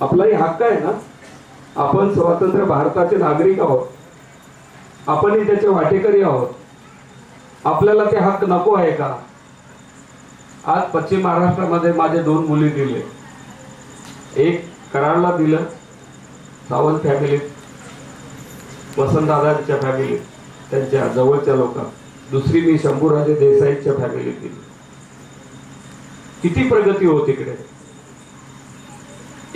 आपलाही हक्क आहे ना? आपण स्वतंत्र भारताचे नागरिक आहोत. आपणही त्याचे वाटेकरी आहोत. आपल्याला ते हक्क नको आहे का? आज पश्चिम महाराष्ट्रामध्ये माझे दोन मुली दिले एक कराडला दिलं सावंत फॅमिलीत वसंतदादांच्या फॅमिलीत त्यांच्या जवळच्या लोकांना दुसरी मी शंभूराजे देसाईच्या फॅमिलीत दिली किती प्रगती होती तिकडे?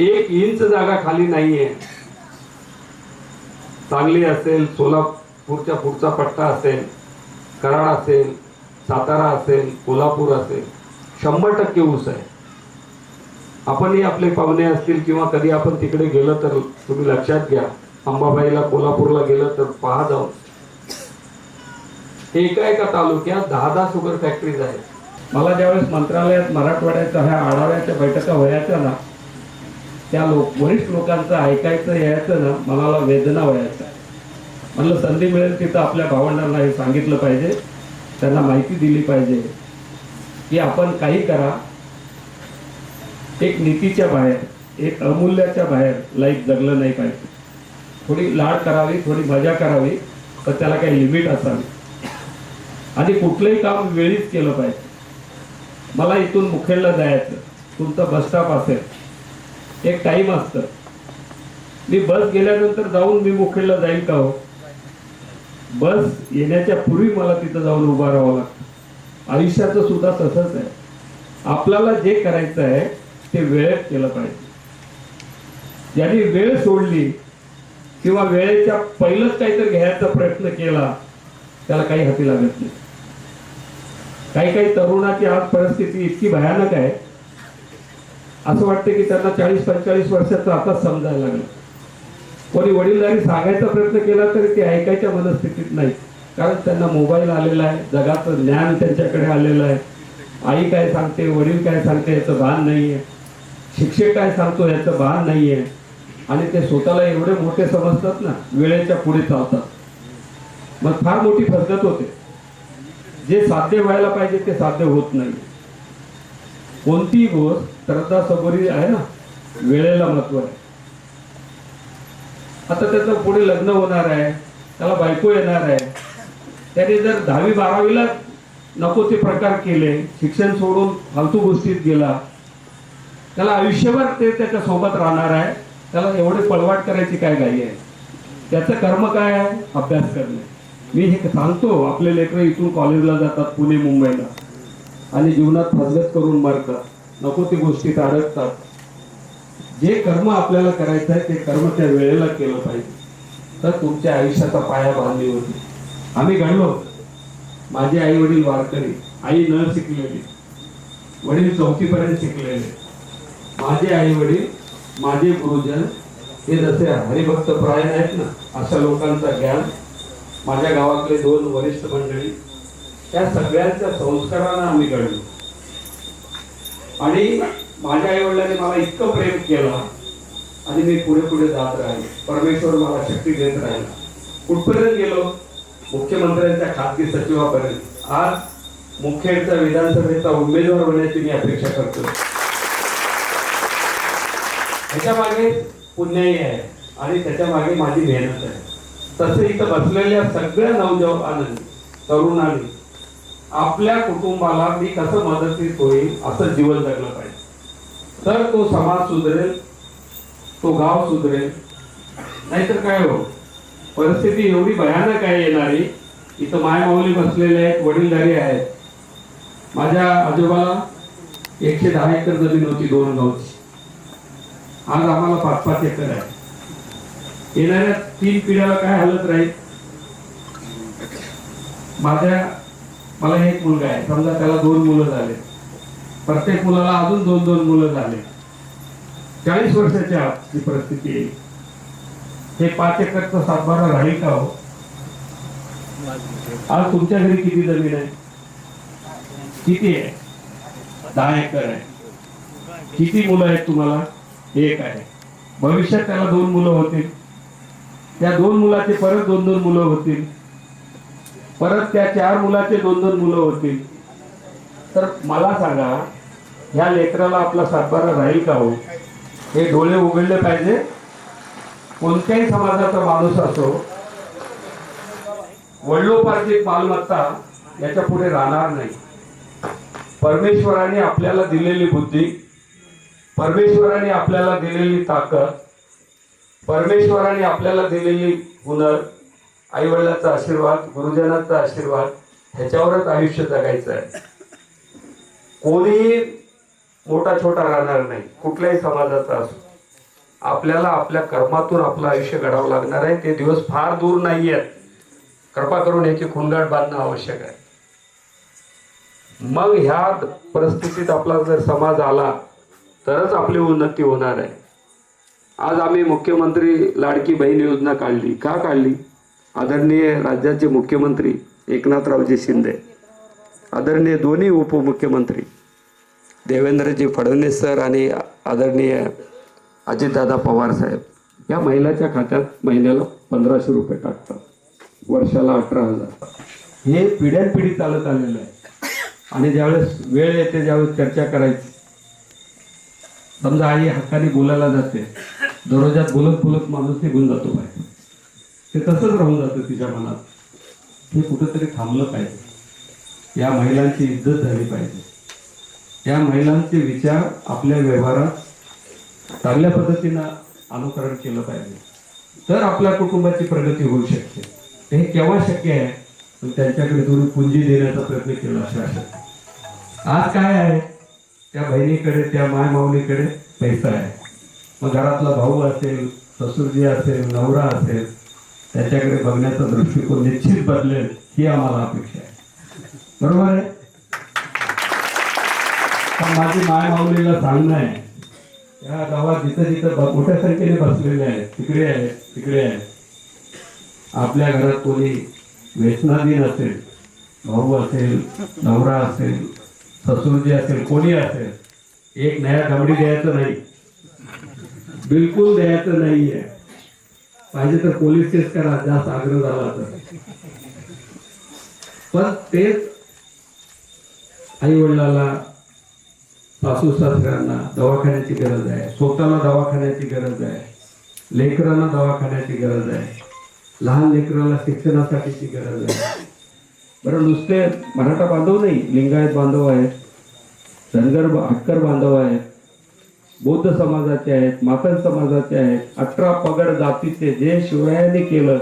एक इंच जागा खाली नाहीये. सांगली असेल सोलापूरच्या पुढचा पट्टा असेल कराड असेल सातारा असेल कोल्हापूर असेल शंभर टक्के ऊस आहे. आपणही आपले पाहुणे असतील किंवा कधी आपण तिकडे गेलो तर तुम्ही लक्षात घ्या अंबाबाईला कोल्हापूरला गेलं तर पहा जाऊन. एका एका तालुक्यात दहा दहा शुगर फॅक्टरीज आहेत. मला ज्यावेळेस मंत्रालयात मराठवाड्याच्या ह्या आढाव्याच्या बैठका व्हायच्या ना त्या लोक वरिष्ठ लोकांचं ऐकायचं यायचं ना मनाला वेदना व्हायच्या. म्हणलं संधी मिळेल तिथं आपल्या भावंडांना हे सांगितलं पाहिजे. त्यांना माहिती दिली पाहिजे. की आपण काही करा. एक नीतीच्या बाहेर एक अमूल्याच्या बाहेर लाईफ जगलं नाही पाहिजे. थोडी लाड करावी थोडी मजा करावी तर त्याला काही लिमिट असावी. आणि कुठलंही काम वेळीच केलं पाहिजे. मला इथून मुखेडला जायचं. तुमचा बस स्टॉप असेल. एक टाइम असतं. मी बस गेल्यानंतर जाऊन मी मुखेडला जाईल का हो? बस येण्याच्या पूर्वी मला तिथं जाऊन उभा राहावं लागतं. आयुष्याचं सुद्धा तसंच आहे. आपल्याला जे करायचं आहे ते वेळेत केलं पाहिजे. ज्यांनी वेळ सोडली किंवा वेळेच्या पहिलंच काहीतरी घ्यायचा प्रयत्न केला त्याला काही हाती लागत नाही. काही काही तरुणाची आज परिस्थिती इतकी भयानक आहे असं वाटतं की त्यांना चाळीस पंचेचाळीस वर्षाचं आताच समजायला लागलं. कोणी वडीलधारी सांगायचा प्रयत्न केला तरी ते ऐकायच्या मनस्थितीत नाही कारण त्यांना मोबाईल आलेला आहे जगाचं ज्ञान त्यांच्याकडे आलेलं आहे. आई काय सांगते वडील काय सांगते याचं भान नाही आहे शिक्षक काय सांगतो याचं भान नाही आहे आणि ते स्वतःला एवढे मोठे समजतात ना वेळेच्या पुढे चालतात. मग फार मोठी फसगत होते. जे साध्य व्हायला पाहिजे ते साध्य होत नाही. कोणतीही गोष्ट श्रद्धा सबरी आहे ना? वेळेला महत्त्व आहे. आता त्याचं पुढे लग्न होणार आहे. त्याला बायको येणार आहे. त्याने जर दहावी बारावीला नको ते प्रकार केले शिक्षण सोडून फालतू गोष्टीत गेला त्याला आयुष्यभर ते त्याच्या सोबत राहणार आहे. त्याला एवढे पळवाट करायची काय घाई आहे? त्याचं कर्म काय आहे? अभ्यास करणे. मी हे सांगतो आपले लेकर इथून कॉलेजला जातात पुणे मुंबईला. आणि जीवनात फसगत करून मारतात. नको ती गोष्टीत अडकतात जे कर्म आपल्याला करायचं आहे ते कर्म त्या वेळेला केलं पाहिजे. तर तुमच्या आयुष्याचा पाया बांधली होती. आम्ही घडलो. माझे आई वडील वारकरी आई न शिकलेली वडील चौथीपर्यंत शिकलेले. माझे आई वडील माझे गुरुजन हे जसे हरिभक्त प्राय आहेत ना अशा लोकांचा ज्ञान. माझ्या गावातले दोन वरिष्ठ मंडळी त्या सगळ्यांच्या संस्कारांना आम्ही घडलो आणि माझ्या आई वडिलांनी मला इतकं प्रेम केलं आणि मी पुढे पुढे जात राहिले. परमेश्वर मला शक्ती देत राहिला. कुठपर्यंत गेलो? मुख्यमंत्र्यांच्या खासगी सचिवापर्यंत. आज मुखेडचा विधानसभेचा उमेदवार होण्याची मी अपेक्षा करतो. ह्याच्या मागे पुण्याही आहे आणि त्याच्यामागे माझी मेहनत आहे. तसं इथं बसलेल्या सगळ्या नवजवानांनी तरुणांनी आपल्या कुटुंबाला मी कसं मदतीत होईल असं जीवन जगलं पाहिजे. तर तो समाज सुधरेल तो गाव सुधरेल. नाहीतर काय हो? परिस्थिती एवढी भयानक आहे येणारी. इथं मायमाऊली बसलेले आहेत वडीलधारी आहेत. माझ्या आजोबाला एकशे दहा एकर जमीन होती दोन गावची. आज आम्हाला पाच पाच एकर आहे. येणाऱ्या तीन पिढ्याला काय हालत राहील? माझ्या मला एक मुलगा आहे. समजा त्याला दोन मुलं झाले. प्रत्येक मुलाला अजून दोन दोन मुलं झाले. चाळीस वर्षाच्या आत परिस्थिती येईल हे पाच एकरचा सातबारा राहील का हो? आज तुमच्या घरी किती जमीन आहे? किती आहे? दहा एकर आहे. किती मुलं आहेत तुम्हाला? एक आहे. भविष्यात त्याला दोन मुलं होतील. त्या दोन मुलाचे परत दोन दोन मुलं होतील. परत त्या चार मुलाचे दोन दोन मुलं होतील तर मला सांगा ह्या लेकराला आपला सातबारा राहील का हो? हे डोळे उघडले पाहिजे. कोणत्याही समाजाचा माणूस असो वडिलोपार्जित मालमत्ता याच्यापुढे राहणार नाही. परमेश्वराने आपल्याला दिलेली बुद्धी परमेश्वराने आपल्याला दिलेली ताकद परमेश्वराने आपल्याला दिलेली हुनर आईवडिलाचा आशीर्वाद गुरुजनाचा आशीर्वाद ह्याच्यावरच आयुष्य जगायचं आहे कोणीही मोठा छोटा राहणार नाही कुठल्याही समाजाचा असो. आपल्याला आपल्या कर्मातून आपलं आयुष्य घडावं लागणार आहे. ते दिवस फार दूर नाही आहेत कृपा करून याची खुणगाट बांधणं आवश्यक आहे. मग ह्या परिस्थितीत आपला जर समाज आला तरच आपली उन्नती होणार आहे. आज आम्ही मुख्यमंत्री लाडकी बहीण योजना काढली. का काढली? आदरणीय राज्याचे मुख्यमंत्री एकनाथरावजी शिंदे आदरणीय दोन्ही उपमुख्यमंत्री देवेंद्रजी फडणवीस सर आणि आदरणीय अजितदादा पवार साहेब या महिलाच्या खात्यात महिन्याला पंधराशे रुपये टाकतात. वर्षाला अठरा हजार. हे पिढ्यानपिढी चालत आलेलं आहे. आणि ज्यावेळेस वेळ येते ज्यावेळेस चर्चा करायची. समजा आई हक्काने बोलायला जाते दररोजात बोलत बोलत माणूस निघून जातो बाहेर. ते तसंच राहून जातं तिच्या मनात. हे कुठंतरी थांबलं पाहिजे. या महिलांची इज्जत झाली पाहिजे. या महिलांचे विचार आपल्या व्यवहारात चांगल्या पद्धतीनं अनुकरण केलं पाहिजे. तर आपल्या कुटुंबाची प्रगती होऊ शकते. हे केव्हा शक्य आहे? पण त्यांच्याकडे थोडी पुंजी देण्याचा प्रयत्न केला शक्य आज काय आहे? त्या बहिणीकडे त्या माय माऊलीकडे पैसा आहे. मग घरातला भाऊ असेल ससुरजी असेल नवरा असेल त्याच्याकडे बघण्याचा दृष्टिकोन निश्चित बदलेल ही आम्हाला अपेक्षा आहे. बरोबर आहे? पण माझी माय माऊलीला सांगणं आहे या गावात जिथं जिथं मोठ्या संख्येने बसलेले आहेत तिकडे आहेत तिकडे आहेत. आपल्या घरात कोणी व्यसनाधीन असेल भाऊ असेल नवरा असेल ससुरजी असेल कोणी असेल एक नया गमडी द्यायचं नाही. बिलकुल द्यायचं नाहीये. पाहिजे तर पोलीस केस करा जास्त आग्रह झाला तर. पण तेच आई वडिलाला सासू सासऱ्यांना दवाखान्याची गरज आहे स्वतःला दवाखान्याची गरज आहे लेकरांना दवाखान्याची गरज आहे लहान लेकराला शिक्षणासाठीची गरज आहे. बरं नुसते मराठा बांधव नाही लिंगायत बांधव आहेत धनगर हक्कर बांधव आहेत बौद्ध समाजाचे आहेत मातन समाजाचे आहेत अठरा पगड जातीचे जे शिवरायांनी केलं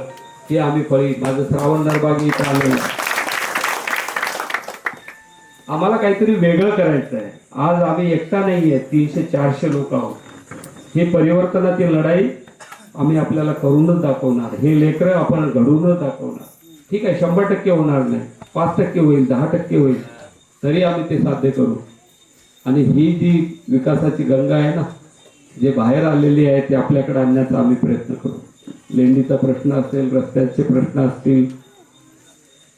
ते आम्ही फळी. माझं श्रावण दरबागी इथं आलेलं आम्हाला काहीतरी वेगळं करायचं आहे. आज आम्ही एकटा नाहीये तीनशे चारशे लोक आहोत. ही परिवर्तनाची लढाई आम्ही आपल्याला करूनच दाखवणार. हे लेकरं आपण घडवूनच दाखवणार. ठीक आहे शंभर टक्के होणार नाही. पाच टक्के होईल दहा टक्के होईल. तरी आम्ही ते साध्य करू. आणि ही जी विकासाची गंगा आहे ना जे बाहेर आलेली आहे ते आपल्याकडे आणण्याचा आम्ही प्रयत्न करू. लेंडीचा प्रश्न असेल रस्त्याचे प्रश्न असतील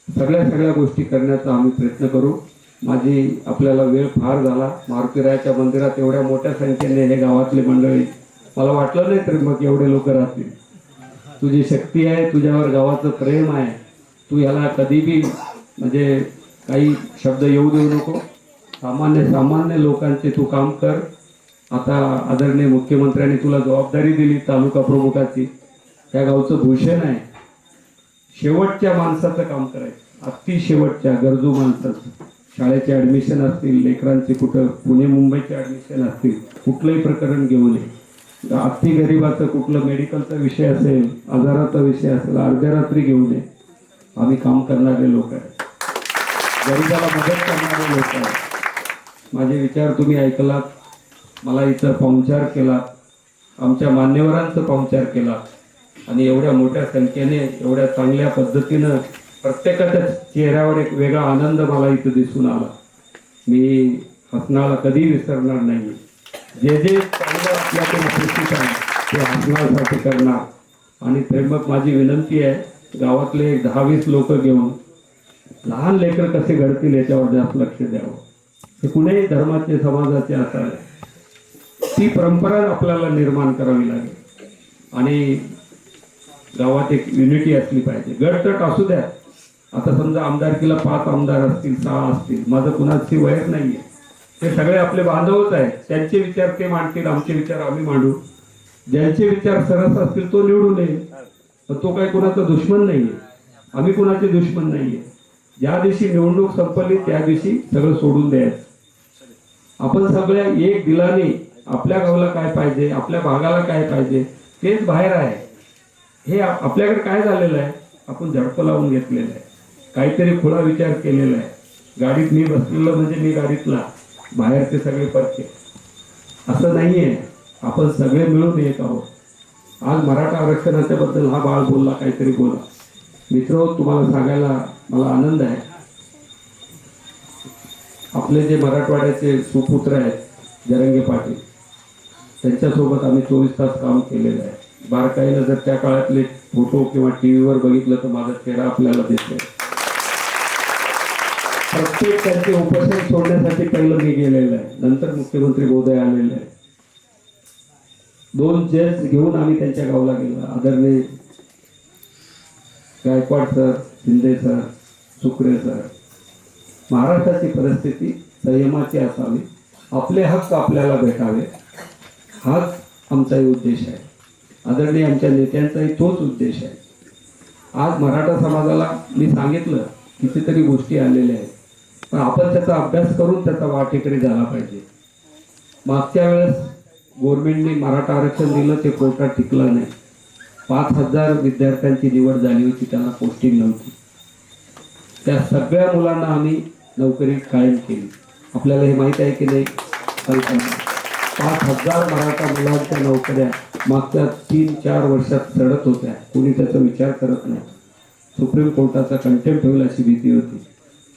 सगळ्या सगळ्या गोष्टी करण्याचा आम्ही प्रयत्न करू. माझी आपल्याला वेळ फार झाला. मारुतीरायाच्या मंदिरात एवढ्या मोठ्या संख्येने हे गावातले मंडळी मला वाटलं नाही तर मग एवढे लोक राहतील. तुझी शक्ती आहे तुझ्यावर गावाचं प्रेम आहे. तू ह्याला कधी बी म्हणजे काही शब्द येऊ देऊ नको. सामान्य सामान्य लोकांचे तू काम कर. आता आदरणीय मुख्यमंत्र्यांनी तुला जबाबदारी दिली तालुका प्रमुखाची. त्या गावचं भूषण आहे. शेवटच्या माणसाचं काम करायचं. अति शेवटच्या गरजू माणसाचं. शाळेचे ॲडमिशन असतील लेकरांचे कुठं पुणे मुंबईचे ॲडमिशन असतील कुठलंही प्रकरण घेऊ नये. अति गरीबाचं कुठलं मेडिकलचा विषय असेल आजाराचा विषय असेल अर्ध्या रात्री घेऊ नये. आम्ही काम करणारे लोक आहेत. गरीबाला मदत करणारे लोक आहेत. माझे विचार तुम्ही ऐकलात मला इथं पाहुणचार केला आमच्या मान्यवरांचं पाहुणचार केला. आणि एवढ्या मोठ्या संख्येने एवढ्या चांगल्या पद्धतीनं प्रत्येकाच्या चेहऱ्यावर एक वेगळा आनंद मला इथं दिसून आला. मी हसनाला कधी विसरणार नाही. जे जे चांगलं आपल्याकडे अपेक्षित आहे ते हसनासाठी करणार. आणि त्र्यंबक माझी विनंती आहे गावातले एक दहा वीस लोक घेऊन लहान लेकर कसे घडतील याच्यावर जास्त लक्ष द्यावं. हे कुणीही धर्माचे समाजाचे असावे ती परंपरा आपल्याला निर्माण करावी लागेल. आणि गावात एक युनिटी असली पाहिजे. गटतट असू द्या. आता समजा आमदारकीला पाच आमदार असतील सहा असतील. माझं कुणाची नाही नाहीये. ते सगळे आपले बांधवच आहेत. त्यांचे विचार ते मांडतील आमचे विचार आम्ही मांडू. ज्यांचे विचार सरस असतील तो निवडून येईल तो काही कुणाचा दुश्मन नाहीये. आम्ही कुणाचे दुश्मन नाहीये. ज्या दिवशी निवडणूक संपली त्या दिवशी सगळं सोडून द्यायचं. आपण सगळ्या एक दिलाने आपल्या गावाला काय पाहिजे आपल्या भागाला काय पाहिजे तेच बाहेर आहे. हे आपल्याकडे काय झालेलं आहे? आपण झडपं लावून घेतलेलं आहे. काहीतरी खुळा विचार केलेला आहे. गाडीत मी बसलेलं म्हणजे मी गाडीतला. बाहेरचे सगळे परके असं नाहीये. आपण सगळे मिळून येत आहोत. आज मराठा आरक्षणाच्या बद्दल हा बाळ बोलला काहीतरी बोला. मित्र तुम्हाला सांगायला मला आनंद आहे. आपले जे मराठवाड्याचे सुपुत्र आहेत जरंगे पाटील त्यांच्यासोबत आम्ही चोवीस तास काम केलेलं आहे. बारकाईनं जर त्या काळातले फोटो किंवा टी व्हीवर बघितलं तर माझा चेहरा आपल्याला दिसतोय. प्रत्येक त्यांचे उपोषण सोडण्यासाठी पहिलं मी गेलेलं आहे. नंतर मुख्यमंत्री महोदय आलेले आहे दोन जेट्स घेऊन आम्ही त्यांच्या गावाला गेलो. आदरणीय Gaikwad sir Shinde sir Sukre sir महाराष्ट्राची परिस्थिती संयमाची असावी. आपले हक्क आपल्याला भेटावे. हाच आमचाही उद्देश आहे. आदरणीय आमच्या नेत्यांचाही तोच उद्देश आहे. आज मराठा समाजाला मी सांगितलं कितीतरी गोष्टी आलेल्या आहेत. पण आपण त्याचा अभ्यास करून त्याचा वाटेकडे झाला पाहिजे. मागच्या वेळेस गव्हर्नमेंटने मराठा आरक्षण दिलं ते कोर्टात टिकलं नाही. पाच हजार विद्यार्थ्यांची निवड झाली होती त्यांना पोस्टिंग नव्हती. त्या सगळ्या मुलांना आम्ही नोकरी कायम केली. आपल्याला हे माहीत आहे की नाही? कल्पना पाच हजार मराठा मुलांच्या नोकऱ्या मागच्या तीन चार वर्षात चढत होत्या. कोणी त्याचा विचार करत नाही. सुप्रीम कोर्टाचा कंटेम्प्ट होईल अशी भीती होती.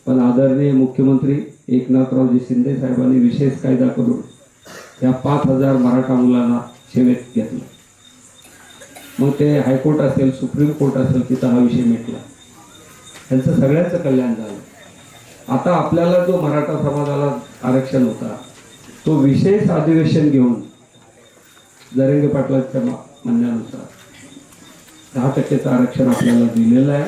पण आदरणीय मुख्यमंत्री एकनाथरावजी शिंदे साहेबांनी विशेष कायदा करून या पाच हजार मराठा मुलांना सेवेत घेतलं. मग ते हायकोर्ट असेल सुप्रीम कोर्ट असेल तिथं हा विषय मिटला. त्यांचं सगळ्यांचं कल्याण झालं. आता आपल्याला जो मराठा समाजाला आरक्षण होता तो विशेष अधिवेशन घेऊन जरेंगे पाटलांच्या म्हणण्यानुसार दहा टक्केचं आरक्षण आपल्याला दिलेलं आहे.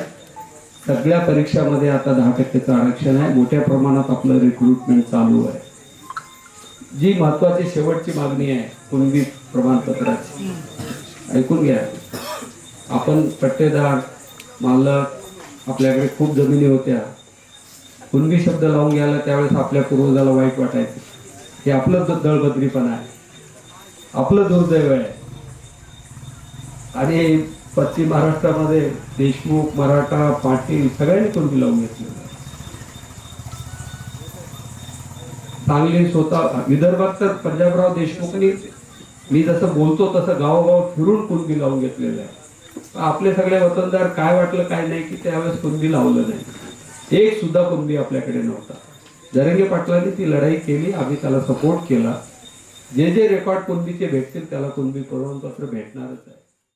सगळ्या परीक्षामध्ये आता दहा टक्केचं आरक्षण आहे. मोठ्या प्रमाणात आपलं रिक्रुटमेंट चालू आहे. जी महत्वाची शेवटची मागणी आहे कुणबी प्रमाणपत्राची. ऐकून घ्या. आपण पट्टेदार मालक आपल्याकडे खूप जमिनी होत्या. कुणबी शब्द लावून घ्यायला त्यावेळेस आपल्या पूर्वजाला वाईट वाटायचं. हे आपलं दळबद्रीपणा आहे. आपलं दुर्दैव आहे. आणि पश्चिम महाराष्ट्रामध्ये देशमुख मराठा पाटील सगळ्यांनी कुणबी लावून घेतलेलं आहे. स्वतः विदर्भात तर पंजाबराव देशमुखनी मी जसं बोलतो तसं गावोगाव फिरून कुणबी लावून घेतलेलं आहे. आपले सगळे वतनदार काय वाटलं काय नाही की त्यावेळेस कुणबी लावलं नाही. एक सुद्धा कुणबी आपल्याकडे नव्हता. जरंगे पाटलांनी ती लढाई केली आम्ही त्याला सपोर्ट केला. जे जे रेकॉर्ड कुणबीचे भेटतील त्याला कुणबी प्रमाणपत्र भेटणारच आहे.